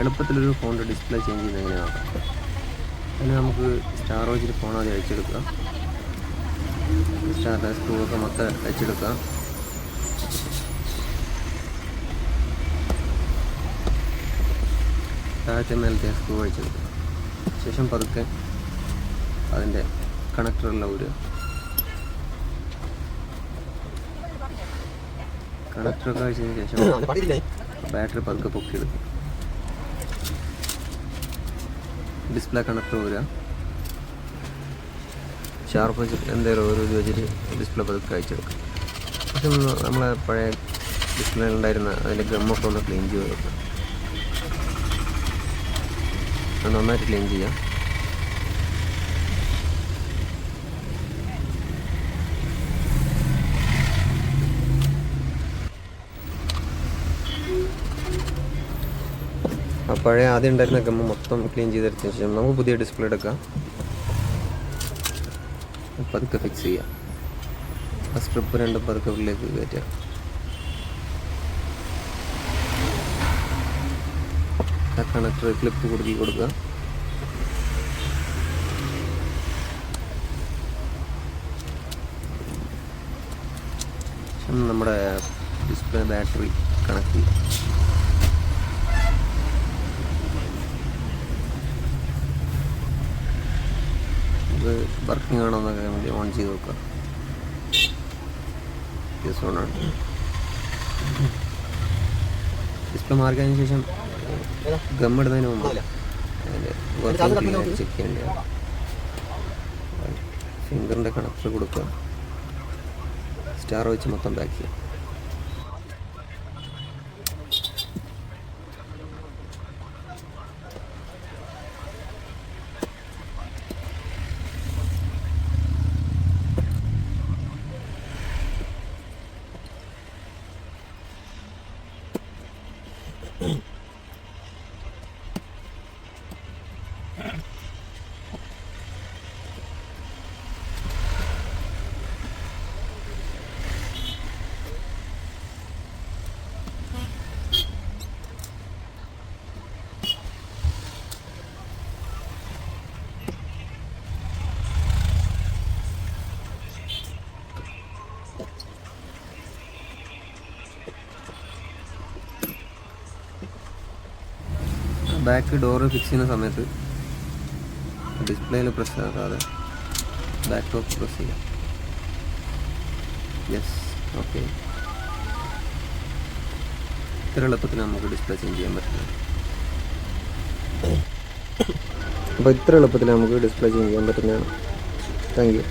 എളുപ്പത്തിലൊരു ഫോണിന്റെ display change ചെയ്യുന്നത് എങ്ങനെ നോക്കാം? അതിന് നമുക്ക് സ്റ്റാർ വെച്ചിട്ട് ഫോൺ ആദ്യം അയച്ചെടുക്കാം. സ്റ്റാറിന്റെ സ്ക്രൂ ഒക്കെ മൊത്തം അയച്ചെടുക്കാം. താഴത്തെ മേലത്തെ സ്ക്രൂ അഴിച്ചെടുക്കുക ശേഷം പതുക്കെ അതിന്റെ കണക്ടറെല്ലാം ഊരുക കണക്ടറൊക്കെ അഴിച്ചതിന് ശേഷം ബാറ്ററി പതുക്കെ പൊക്കിയെടുക്കും. ഡിസ്പ്ലേ കണക്ടർ ഊരുക ഷാർപ്പ് വെച്ചിട്ട് എന്തെങ്കിലും ഒരു ഇത് വെച്ചിട്ട് ഡിസ്പ്ലേ പതുക്കെ അയച്ചെടുക്കാം. പക്ഷെ നമ്മളെ പഴയ ഡിസ്പ്ലേ ഉണ്ടായിരുന്ന അതിന്റെ ഗമ്മൊക്കെ ഒന്ന് ക്ലീൻ ചെയ്ത് വെക്കുക നന്നായിട്ട് ക്ലീൻ ചെയ്യാം. പഴയ ആദ്യം ഉണ്ടായിരുന്ന ഗമ്മ മൊത്തം ക്ലീൻ ചെയ്തെടുത്തതിന് ശേഷം നമുക്ക് പുതിയ ഡിസ്പ്ലേ എടുക്കാം. പതുക്കെ ഫിക്സ് ചെയ്യാം. ആ സ്ട്രിപ്പ് രണ്ട് പതുക്കെ ഉള്ളിലേക്ക് കയറ്റുക ആ കണക്ടർ ക്ലിപ്പ് കൊടുക്കി കൊടുക്കുക. നമ്മുടെ ഡിസ്പ്ലേ ബാറ്ററി കണക്ട് ചെയ്യും. ഇത് വർക്കിംഗ് ആണോ എന്നൊക്കെ വേണ്ടി ഓൺ ചെയ്ത് നോക്കുക യെസ് ഓൺ ആണ് ഡിസ്പ്ലേ മാറിക്കതിന് ശേഷം ഗം ഇടുന്നതിന് മുമ്പ് അതിന്റെ വർക്കിംഗ് ചെക്ക് ചെയ്യേണ്ട ഫിംഗറിന്റെ കണക്ടർ കൊടുക്കുക. സ്റ്റാർ വെച്ച് മൊത്തം പാക്ക് ചെയ്യുക Mm-hmm. ബാക്ക് ഡോറ് ഫിക്സ് ചെയ്യുന്ന സമയത്ത് ഡിസ്പ്ലേയിൽ പ്രസ് ആക്കാതെ ബാക്ക് ടോപ്പ് പ്രസ് ചെയ്യാം. യെസ് ഓക്കെ ഇത്ര എളുപ്പത്തിൽ നമുക്ക് ഡിസ്പ്ലേ ചേഞ്ച് ചെയ്യാൻ പറ്റില്ല. അപ്പോൾ ഇത്ര എളുപ്പത്തിൽ നമുക്ക് ഡിസ്പ്ലേ ചേഞ്ച് ചെയ്യാൻ പറ്റുന്നതാണ്. Thank you